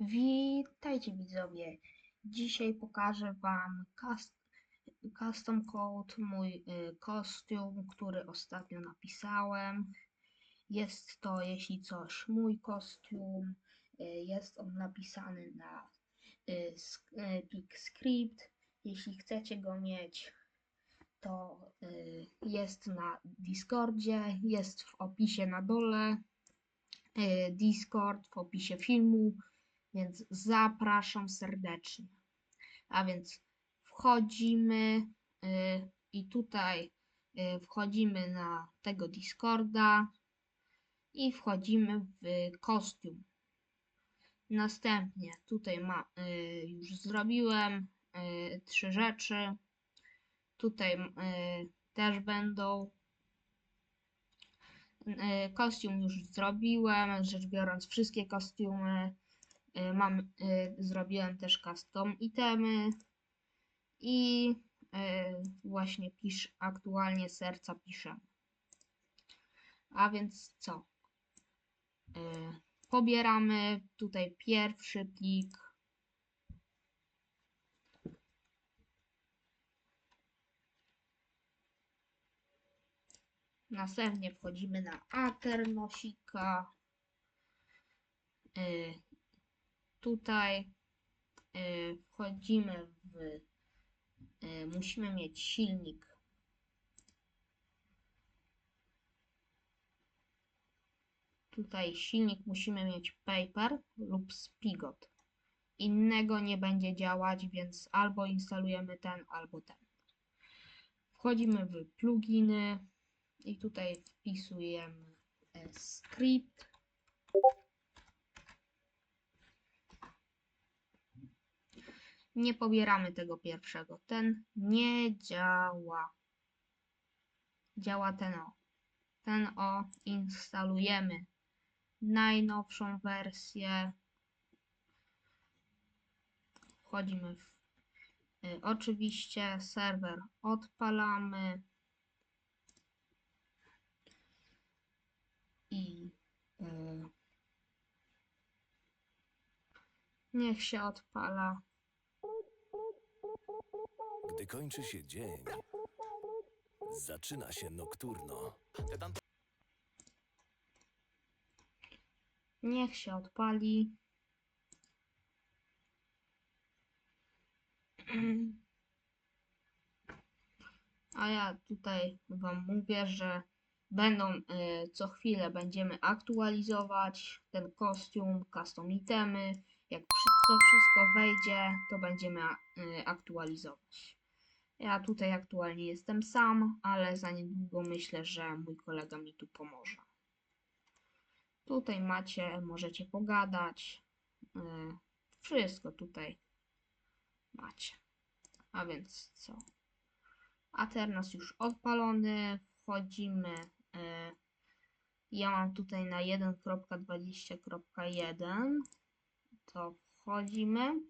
Witajcie widzowie. Dzisiaj pokażę Wam cus- custom code, mój y, kostium, który ostatnio napisałem. Jest to, jeśli coś, mój kostium. Y, jest on napisany na y, Pig Script. Jeśli chcecie go mieć, to jest na Discordzie, jest w opisie na dole. Discord w opisie filmu więc zapraszam serdecznie. A więc wchodzimy y, i tutaj y, wchodzimy na tego Discorda i wchodzimy w kostium. Następnie tutaj ma, y, już zrobiłem trzy rzeczy. Tutaj też będą. Kostium już zrobiłem, rzecz biorąc wszystkie kostiumy. Y, Mam, y, zrobiłem też custom itemy i y, właśnie pisz, aktualnie serca piszę. A więc co? Pobieramy tutaj pierwszy plik. Następnie wchodzimy na Aternosika. Tutaj y, wchodzimy w. Y, musimy mieć silnik. Tutaj silnik musimy mieć paper lub spigot. Innego nie będzie działać, więc albo instalujemy ten, albo ten. Wchodzimy w pluginy i tutaj wpisujemy e, script. Nie pobieramy tego pierwszego. Ten nie działa. Działa ten o. Ten o instalujemy najnowszą wersję. Wchodzimy w. Y, oczywiście serwer odpalamy. I y, niech się odpala. Gdy kończy się dzień, zaczyna się nokturno. Niech się odpali. A ja tutaj Wam mówię, że będą y, co chwilę będziemy aktualizować ten kostium, custom itemy. Jak wszy- to wszystko wejdzie, to będziemy y, aktualizować. Ja tutaj aktualnie jestem sam, ale za niedługo myślę, że mój kolega mi tu pomoże. Tutaj macie, możecie pogadać. y, Wszystko tutaj macie. A więc co? Aternos już odpalony. Wchodzimy. y, Ja mam tutaj na 1.20.1. To wchodzimy.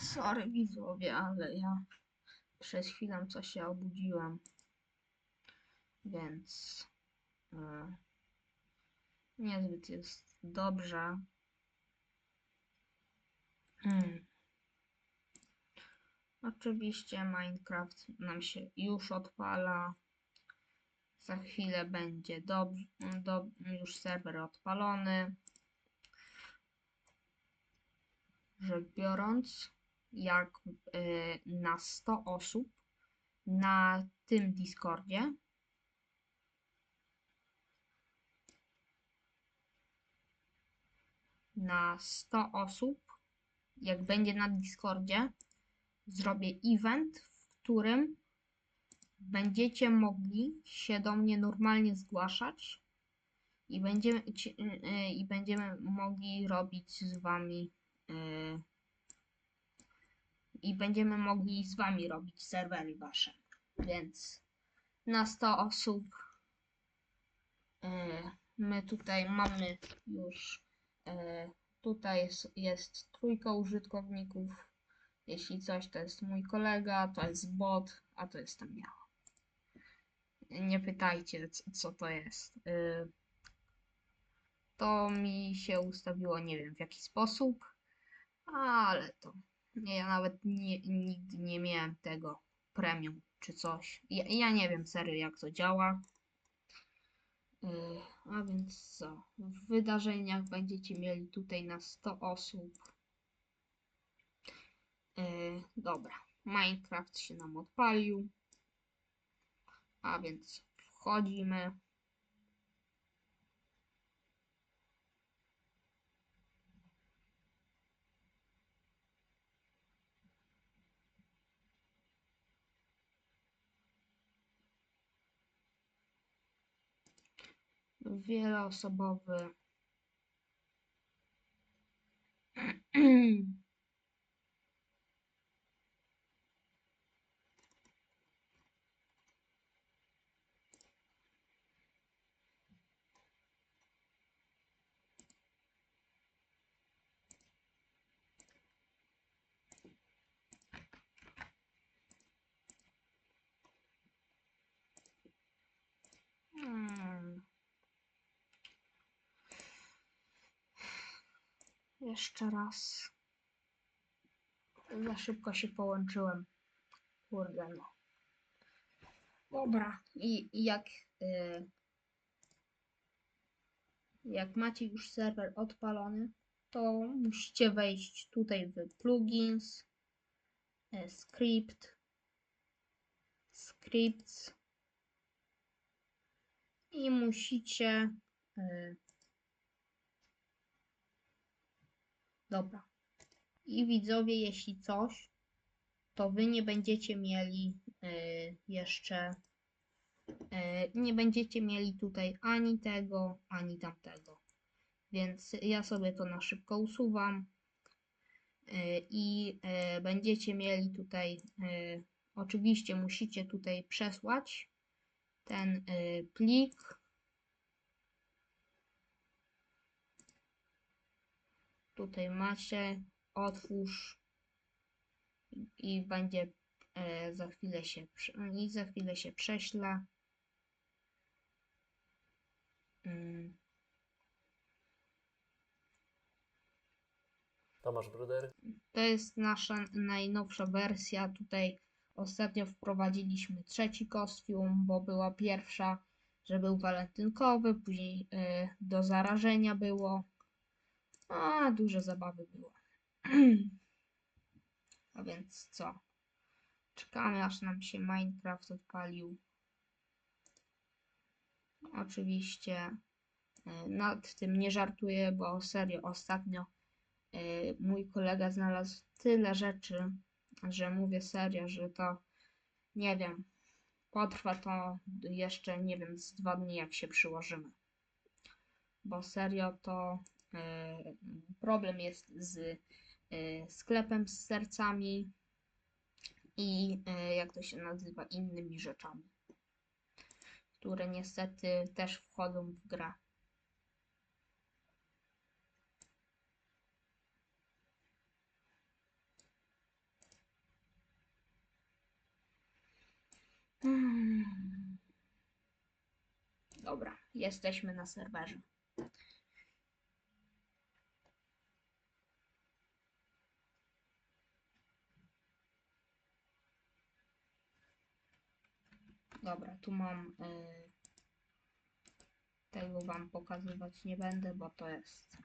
Sorry widzowie, ale ja przez chwilę coś się obudziłem. Więc e, niezbyt jest dobrze. Hmm. Oczywiście Minecraft nam się już odpala. Za chwilę będzie dobrze, do, już serwer odpalony. Rzecz biorąc, jak y, na 100 osób na tym Discordzie na 100 osób, jak będzie na Discordzie, zrobię event, w którym będziecie mogli się do mnie normalnie zgłaszać i będziemy, y, y, i będziemy mogli robić z wami y, i będziemy mogli z wami robić serwery wasze. Więc na 100 osób my tutaj mamy już tutaj jest, jest trójka użytkowników Jeśli coś, to jest mój kolega, to jest bot, a to jestem ja. Nie pytajcie, co, to jest. Y, To mi się ustawiło, nie wiem w jaki sposób, ale to ja nawet nie, nigdy nie miałem tego premium czy coś. Ja, ja nie wiem serio jak to działa. Y, A więc co? W wydarzeniach będziecie mieli tutaj na 100 osób. Y, Dobra, Minecraft się nam odpalił. A więc wchodzimy. Wieloosobowy. Hmm. Jeszcze raz. Za szybko się połączyłem. Kurde no. Dobra. I, jak y, jak macie już serwer odpalony, to musicie wejść tutaj w plugins, e, script, scripts i musicie y, Dobra. I widzowie, jeśli coś, to wy nie będziecie mieli y, jeszcze, y, nie będziecie mieli tutaj ani tego, ani tamtego. Więc ja sobie to na szybko usuwam i będziecie mieli tutaj, oczywiście musicie tutaj przesłać ten y, plik Tutaj macie, otwórz i będzie e, za chwilę się i za chwilę się prześle. Mm, Tomasz Bruder. To jest nasza najnowsza wersja. Tutaj ostatnio wprowadziliśmy trzeci kostium, bo była pierwsza, że był walentynkowy, później e, do zarażenia było. A, duże zabawy było. A więc co? Czekamy aż nam się Minecraft odpalił. Oczywiście e, nad tym nie żartuję, bo serio ostatnio e, mój kolega znalazł tyle rzeczy, że mówię serio, że to nie wiem, potrwa to jeszcze nie wiem z dwa dni jak się przyłożymy. Bo serio to e, problem jest z e, sklepem z sercami i e, jak to się nazywa innymi rzeczami, które niestety też wchodzą w grę. Hmm. Dobra, jesteśmy na serwerze. Dobra, tu mam. y, tego wam pokazywać nie będę, bo to jest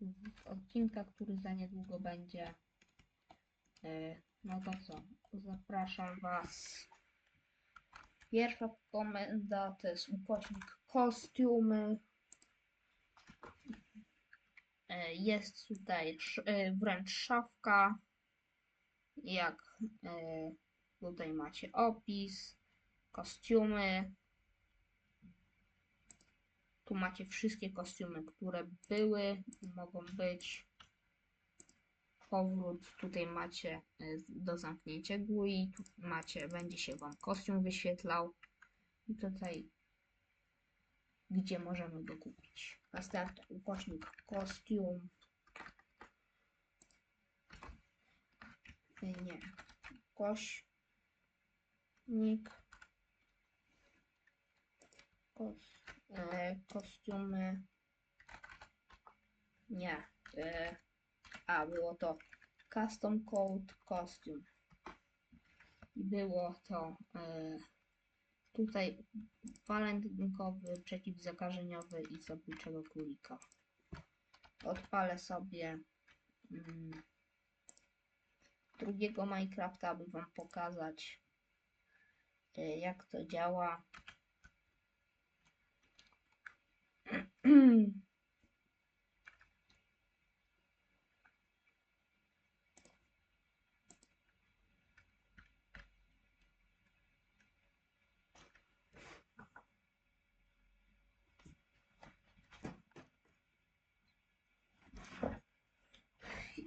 y, odcinka, który za niedługo będzie. Y, no to co? Zapraszam was. Pierwsza komenda to jest ukośnik kostiumy. E, Jest tutaj e, wręcz szafka. Jak e, tutaj macie opis, kostiumy. Tu macie wszystkie kostiumy, które były mogą być. Powrót tutaj macie e, do zamknięcia GUI. Tu macie, będzie się Wam kostium wyświetlał. I tutaj, gdzie możemy go kupić. Następny ukośnik kostium. y, nie, kośnik, kos, e, kostiumy, nie, e, a było to custom code costume. I było to e, tutaj walentynkowy, przeciwzakażeniowy i zabójczego królika. Odpalę sobie mm, drugiego Minecrafta, aby wam pokazać e, jak to działa.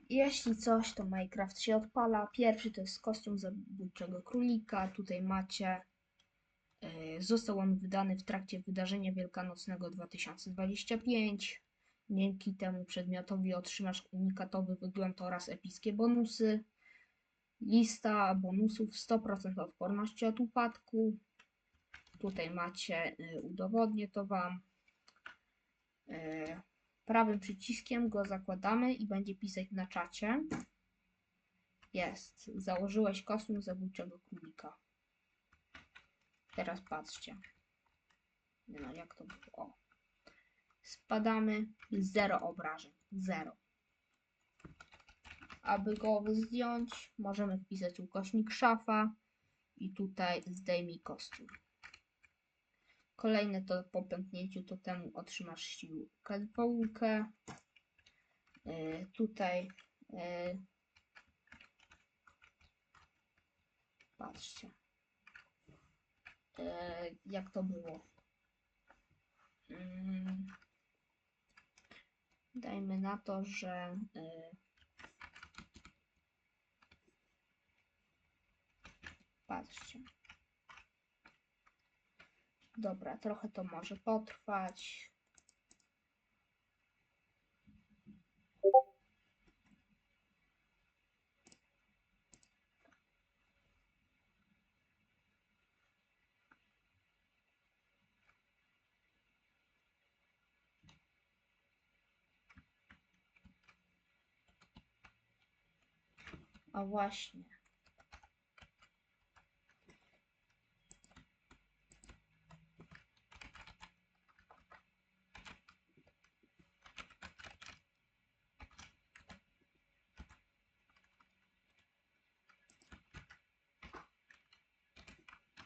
Jeśli coś, to Minecraft się odpala. Pierwszy to jest kostium zabójczego królika. Tutaj macie. e, Został on wydany w trakcie wydarzenia wielkanocnego 2025. Dzięki temu przedmiotowi otrzymasz unikatowy wygląd oraz epickie bonusy. Lista bonusów 100% odporności od upadku. Tutaj macie, y, udowodnię to Wam. Prawym przyciskiem go zakładamy i będzie pisać na czacie. Jest. Założyłeś kostium zabójczego królika. Teraz patrzcie. No jak to było? O. Spadamy. Zero obrażeń. Zero. Aby go zdjąć, możemy wpisać ukośnik szafa i tutaj zdejmij kostium. Kolejne to po pęknięciu totemu otrzymasz siłkę dwójkę. Yy, tutaj yy, patrzcie yy, jak to było. Mm, dajmy na to, że yy, patrzcie. Dobra, trochę to może potrwać. A właśnie.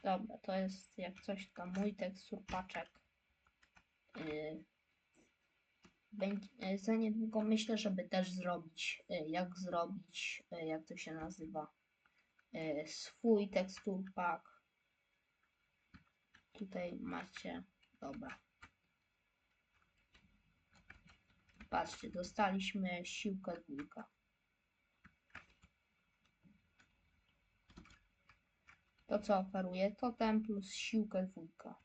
Dobra, to jest jak coś tam mój tekstur paczek. Yy, za niedługo myślę, żeby też zrobić, yy, jak zrobić, yy, jak to się nazywa, yy, swój tekstur pack. Tutaj macie, dobra. Patrzcie, dostaliśmy siłkę dwójka. To co oferuje? Totem plus siłkę dwójka.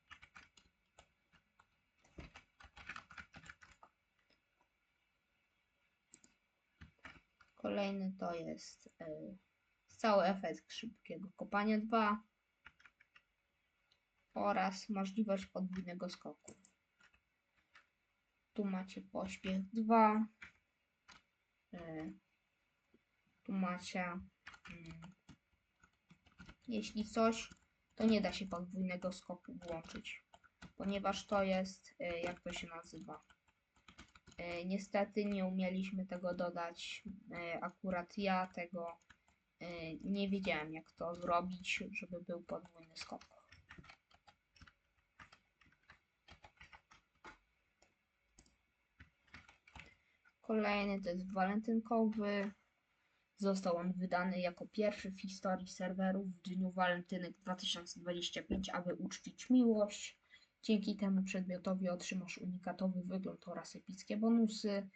Kolejny to jest y, cały efekt szybkiego kopania 2 oraz możliwość podwójnego skoku. Tu macie pośpiech 2. Y, tu macie mm, jeśli coś, to nie da się podwójnego skoku włączyć, ponieważ to jest, y, jak to się nazywa. Y, Niestety nie umieliśmy tego dodać. y, Akurat ja tego nie wiedziałem, jak to zrobić, żeby był podwójny skok. Kolejny to jest walentynkowy. Został on wydany jako pierwszy w historii serwerów w dniu walentynek 2025, aby uczcić miłość. Dzięki temu przedmiotowi otrzymasz unikatowy wygląd oraz epickie bonusy.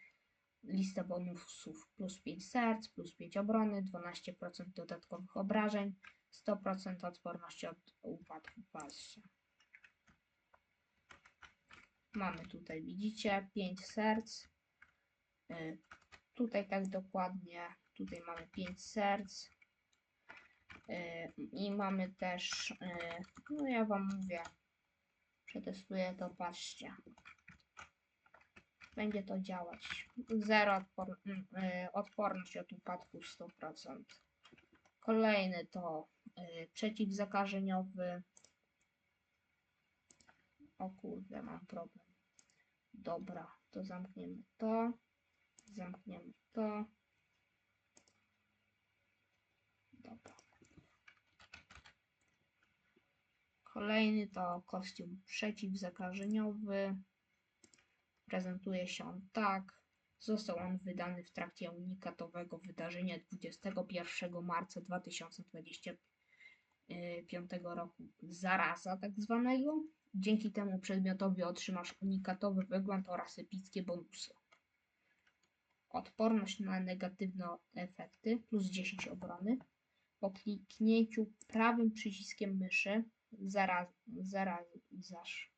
Lista bonusów plus 5 serc, plus 5 obrony, 12% dodatkowych obrażeń, 100% odporności od upadku. Patrzcie. Mamy tutaj, widzicie, 5 serc. Y, Tutaj tak dokładnie Tutaj mamy 5 serc. Y, I mamy też, y, no ja wam mówię, przetestuję to, patrzcie. Będzie to działać. Zero odpor mm, y, odporność od upadku 100%. Kolejny to przeciwzakażeniowy. O kurde, mam problem. Dobra, to zamkniemy to. Zamkniemy to. Dobra. Kolejny to kostium przeciwzakażeniowy. Prezentuje się on tak. Został on wydany w trakcie unikatowego wydarzenia 21 marca 2025 roku zaraza tak zwanego. Dzięki temu przedmiotowi otrzymasz unikatowy wygląd oraz epickie bonusy. Odporność na negatywne efekty plus 10 obrony. Po kliknięciu prawym przyciskiem myszy zaraz, zarazasz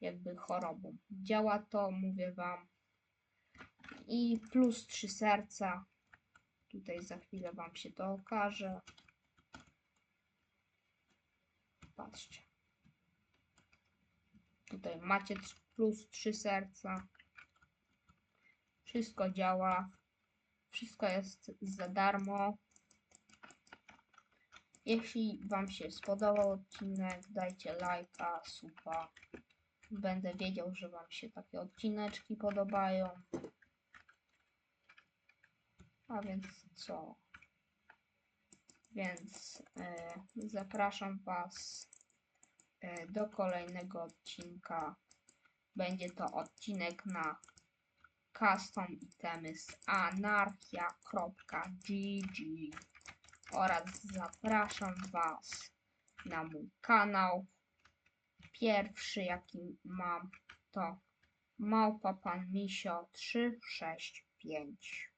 jakby chorobą. Działa to, mówię wam. I plus 3 serca. Tutaj za chwilę wam się to okaże. Patrzcie. Tutaj macie plus 3 serca. Wszystko działa. Wszystko jest za darmo. Jeśli Wam się spodobał odcinek, dajcie lajka, suba. Będę wiedział, że Wam się takie odcineczki podobają. A więc co? Więc e, zapraszam Was e, do kolejnego odcinka. Będzie to odcinek na custom itemy z anarchia.gg oraz zapraszam Was na mój kanał. Pierwszy jaki mam to małpa pan misio 365.